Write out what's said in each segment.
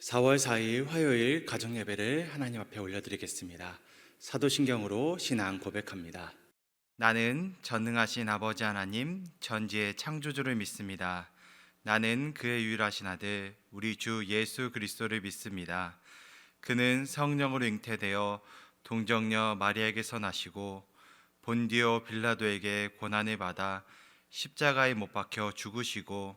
4월 4일 화요일 가정 예배를 하나님 앞에 올려드리겠습니다. 사도신경으로 신앙 고백합니다. 나는 전능하신 아버지 하나님 전지의 창조주를 믿습니다. 나는 그의 유일하신 아들 우리 주 예수 그리스도를 믿습니다. 그는 성령으로 잉태되어 동정녀 마리아에게서 나시고 본디오 빌라도에게 고난을 받아 십자가에 못 박혀 죽으시고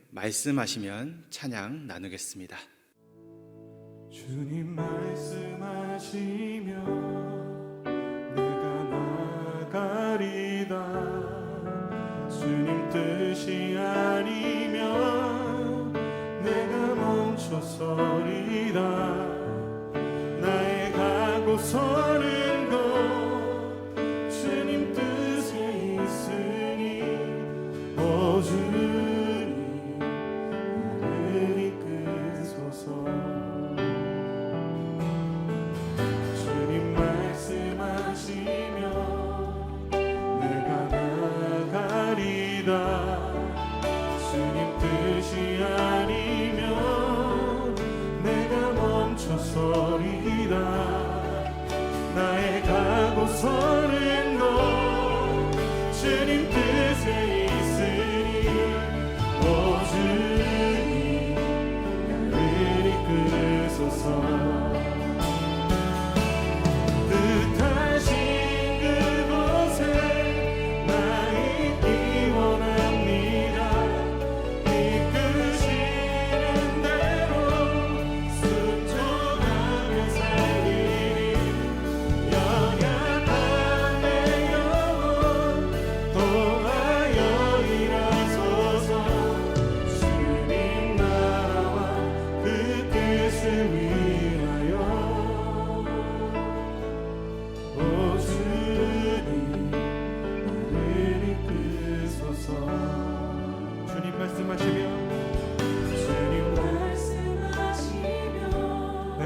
말씀하시면 찬양 나누겠습니다. 주님 말씀하시며 내가 나가리다 주님 뜻이 아니면 내가 멈춰서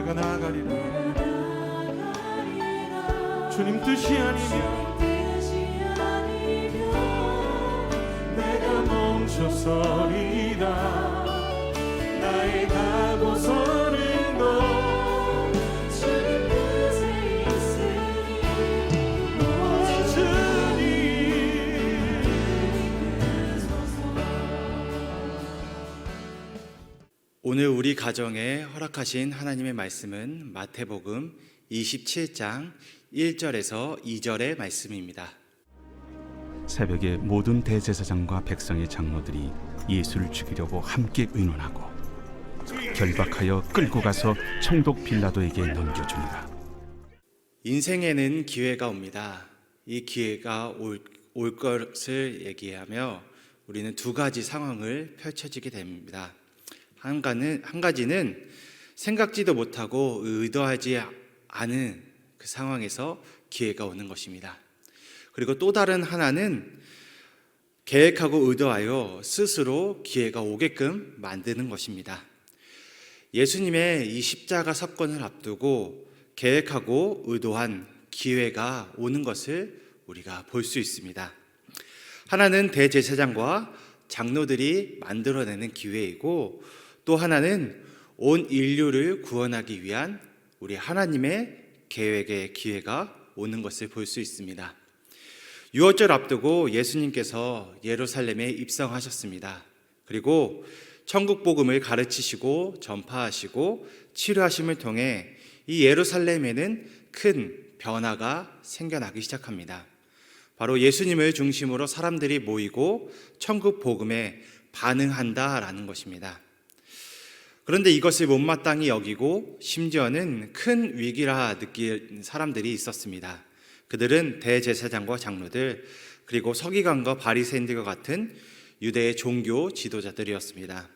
내가 나아가리라. 주님 뜻이 아니면 내가 멈춰서리다 나의 가고 서 오늘 우리 가정에 허락하신 하나님의 말씀은 마태복음 27장 1절에서 2절의 말씀입니다. 새벽에 모든 대제사장과 백성의 장로들이 예수를 죽이려고 함께 의논하고 결박하여 끌고 가서 총독 빌라도에게 넘겨줍니다. 인생에는 기회가 옵니다. 이 기회가 올, 올 것을 얘기하며 우리는 두 가지 상황을 펼쳐지게 됩니다. 한, 가지는 생각지도 못하고 의도하지 않은 그 상황에서 기회가 오는 것입니다. 그리고 또 다른 하나는 계획하고 의도하여 스스로 기회가 오게끔 만드는 것입니다. 예수님의 이 십자가 사건을 앞두고 계획하고 의도한 기회가 오는 것을 우리가 볼 수 있습니다. 하나는 대제사장과 장로들이 만들어내는 기회이고 또 하나는 온 인류를 구원하기 위한 우리 하나님의 계획의 기회가 오는 것을 볼 수 있습니다. 유월절 앞두고 예수님께서 예루살렘에 입성하셨습니다. 그리고 천국 복음을 가르치시고 전파하시고 치료하심을 통해 이 예루살렘에는 큰 변화가 생겨나기 시작합니다. 바로 예수님을 중심으로 사람들이 모이고 천국 복음에 반응한다라는 것입니다. 그런데 이것을 못마땅히 여기고 심지어는 큰 위기라 느낀 사람들이 있었습니다. 그들은 대제사장과 장로들 그리고 서기관과 바리새인들과 같은 유대의 종교 지도자들이었습니다.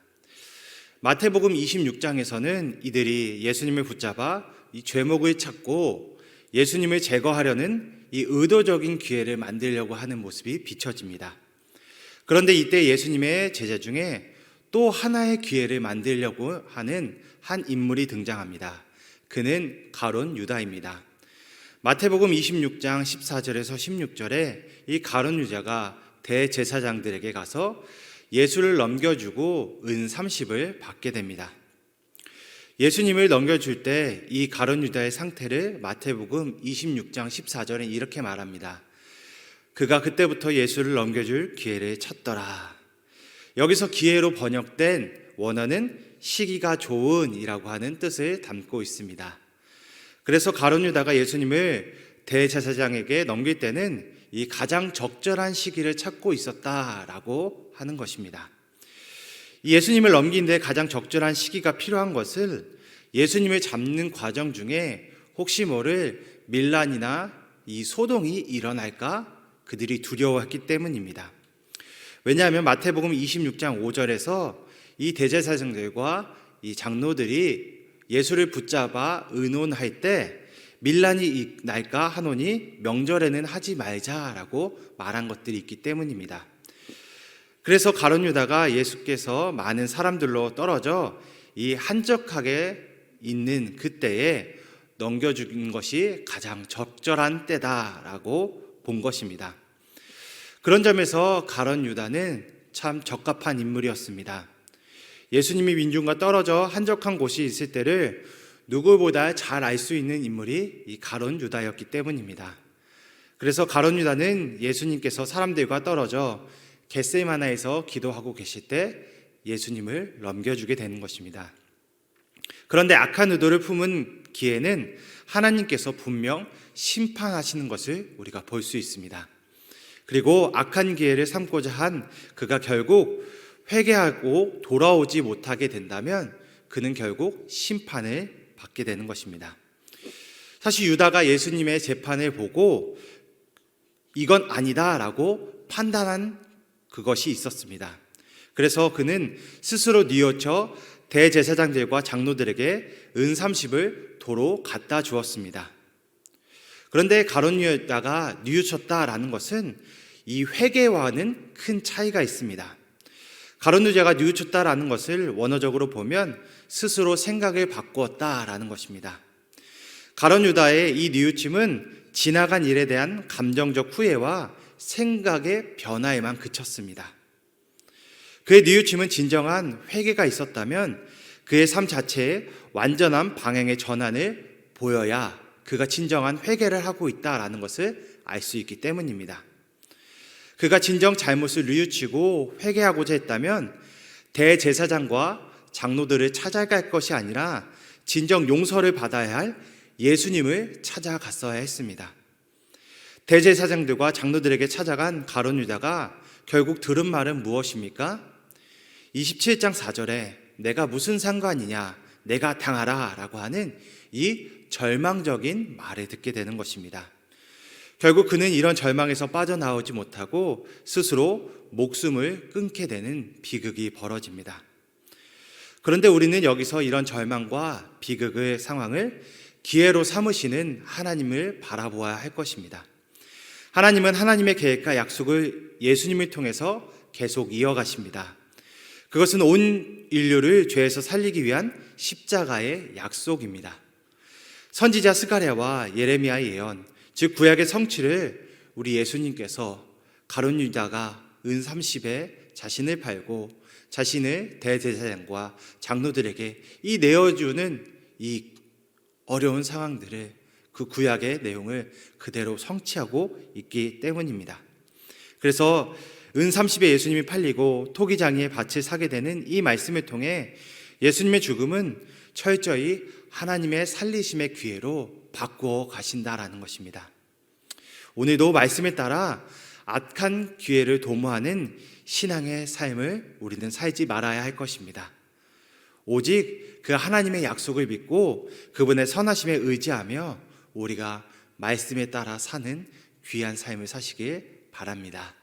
마태복음 26장에서는 이들이 예수님을 붙잡아 이 죄목을 찾고 예수님을 제거하려는 이 의도적인 기회를 만들려고 하는 모습이 비춰집니다. 그런데 이때 예수님의 제자 중에 또 하나의 기회를 만들려고 하는 한 인물이 등장합니다. 그는 가론 유다입니다. 마태복음 26장 14절에서 16절에 이 가론 유다가 대제사장들에게 가서 예수를 넘겨주고 은 30을 받게 됩니다. 예수님을 넘겨줄 때 이 가론 유다의 상태를 마태복음 26장 14절에 이렇게 말합니다. 그가 그때부터 예수를 넘겨줄 기회를 찾더라. 여기서 기회로 번역된 원어는 시기가 좋은이라고 하는 뜻을 담고 있습니다. 그래서 가론 유다가 예수님을 대제사장에게 넘길 때는 이 가장 적절한 시기를 찾고 있었다라고 하는 것입니다. 이 예수님을 넘기는데 가장 적절한 시기가 필요한 것을 예수님을 잡는 과정 중에 혹시 모를 밀란이나 이 소동이 일어날까 그들이 두려워했기 때문입니다. 왜냐하면 마태복음 26장 5절에서 이 대제사장들과 이 장로들이 예수를 붙잡아 의논할 때 밀란이 날까 하노니 명절에는 하지 말자라고 말한 것들이 있기 때문입니다. 그래서 가론 유다가 예수께서 많은 사람들로 떨어져 이 한적하게 있는 그때에 넘겨준 것이 가장 적절한 때다라고 본 것입니다. 그런 점에서 가론 유다는 참 적합한 인물이었습니다. 예수님이 민중과 떨어져 한적한 곳이 있을 때를 누구보다 잘 알 수 있는 인물이 이 가론 유다였기 때문입니다. 그래서 가론 유다는 예수님께서 사람들과 떨어져 겟세마나에서 기도하고 계실 때 예수님을 넘겨주게 되는 것입니다. 그런데 악한 의도를 품은 기회는 하나님께서 분명 심판하시는 것을 우리가 볼 수 있습니다. 그리고 악한 기회를 삼고자 한 그가 결국 회개하고 돌아오지 못하게 된다면 그는 결국 심판을 받게 되는 것입니다. 사실 유다가 예수님의 재판을 보고 이건 아니다라고 판단한 그것이 있었습니다. 그래서 그는 스스로 뉘우쳐 대제사장들과 장로들에게 은 30을 도로 갖다 주었습니다. 그런데 가론 유다가 뉘우쳤다라는 것은 이 회개와는 큰 차이가 있습니다. 가론 유다가 뉘우쳤다라는 것을 원어적으로 보면 스스로 생각을 바꾸었다라는 것입니다. 가론 유다의 이 뉘우침은 지나간 일에 대한 감정적 후회와 생각의 변화에만 그쳤습니다. 그의 뉘우침은 진정한 회개가 있었다면 그의 삶 자체에 완전한 방향의 전환을 보여야 그가 진정한 회개를 하고 있다라는 것을 알 수 있기 때문입니다. 그가 진정 잘못을 뉘우치고 회개하고자 했다면 대제사장과 장로들을 찾아갈 것이 아니라 진정 용서를 받아야 할 예수님을 찾아갔어야 했습니다. 대제사장들과 장로들에게 찾아간 가론 유다가 결국 들은 말은 무엇입니까? 27장 4절에 내가 무슨 상관이냐 내가 당하라 라고 하는 이 절망적인 말을 듣게 되는 것입니다. 결국 그는 이런 절망에서 빠져나오지 못하고 스스로 목숨을 끊게 되는 비극이 벌어집니다. 그런데 우리는 여기서 이런 절망과 비극의 상황을 기회로 삼으시는 하나님을 바라보아야 할 것입니다. 하나님은 하나님의 계획과 약속을 예수님을 통해서 계속 이어가십니다. 그것은 온 인류를 죄에서 살리기 위한 십자가의 약속입니다. 선지자 스가랴와 예레미야의 예언, 즉 구약의 성취를 우리 예수님께서 가론 유다가 은 30에 자신을 팔고 자신을 대제사장과 장로들에게 이 내어주는 이 어려운 상황들을 그 구약의 내용을 그대로 성취하고 있기 때문입니다. 그래서 은 30에 예수님이 팔리고 토기장이의 밭을 사게 되는 이 말씀을 통해 예수님의 죽음은 철저히 하나님의 살리심의 기회로 바꾸어 가신다라는 것입니다. 오늘도 말씀에 따라 악한 기회를 도모하는 신앙의 삶을 우리는 살지 말아야 할 것입니다. 오직 그 하나님의 약속을 믿고 그분의 선하심에 의지하며 우리가 말씀에 따라 사는 귀한 삶을 사시길 바랍니다.